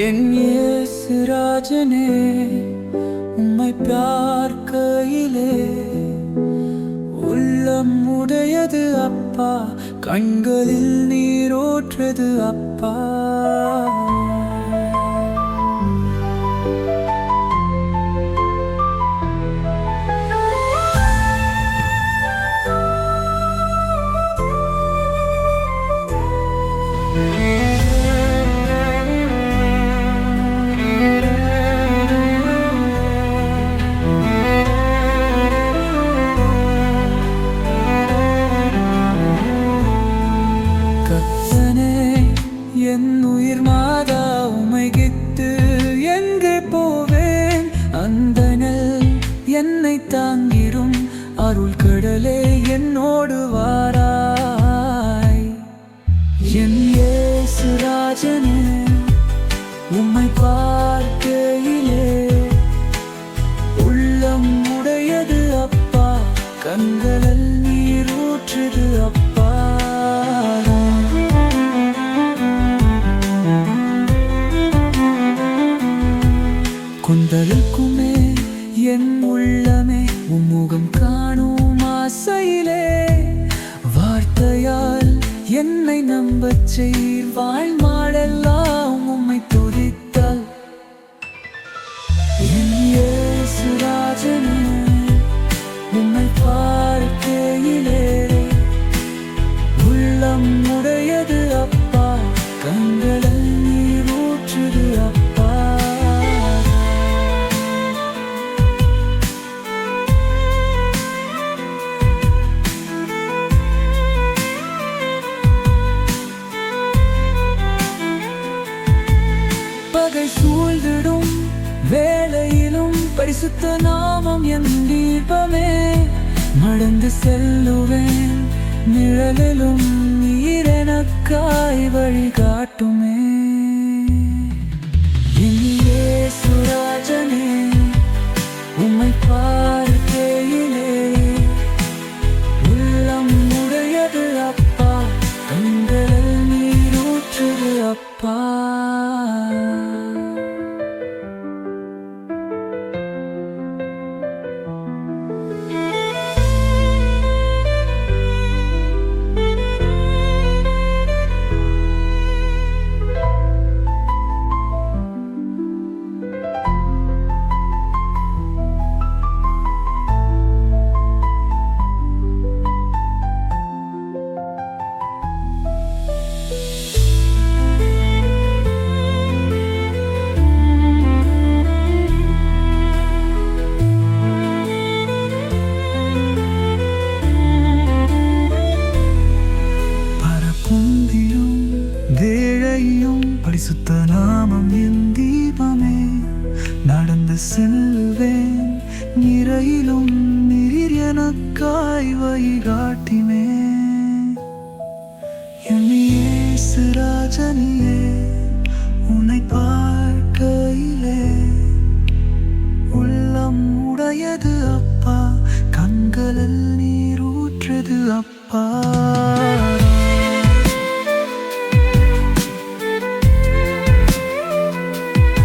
என் இயேசு ராஜனே உம்மை பார்க்கையிலே உள்ளம் உடையது அப்பா கண்களில் நீரோற்றது அப்பா. விட்டு எங்கே போவேன்? அந்த நெல் என்னை தாங்கிரும். அருள் கடலே என்னோடு வாராய். என் இயேசு ராஜனே உம்மை பார்க்க கொந்தளிக்குமே என் உள்ளமே உம்முகம் காணும் ஆசையிலே. வார்த்தையால் என்னை நம்பச் செய்ர் வாழ்நாளெல்லாம் பகை சூழ்ந்திடும். வேலையிலும் பரிசுத்த நாமம் என் தீபமே. நடந்து செல்லுவேன். நிழலிலும் நீர் எனக்காய் வழிகாட்டுமே. நடந்து செல்லுவேன் நிறையிலும் நீர் எனக்காய் வைகாட்டினே என்னையே சிராஜனியே உன்னை பார்க்கையிலே. உள்ளம் உடையது அப்பா கண்களில் நீர் ஊற்றது அப்பா.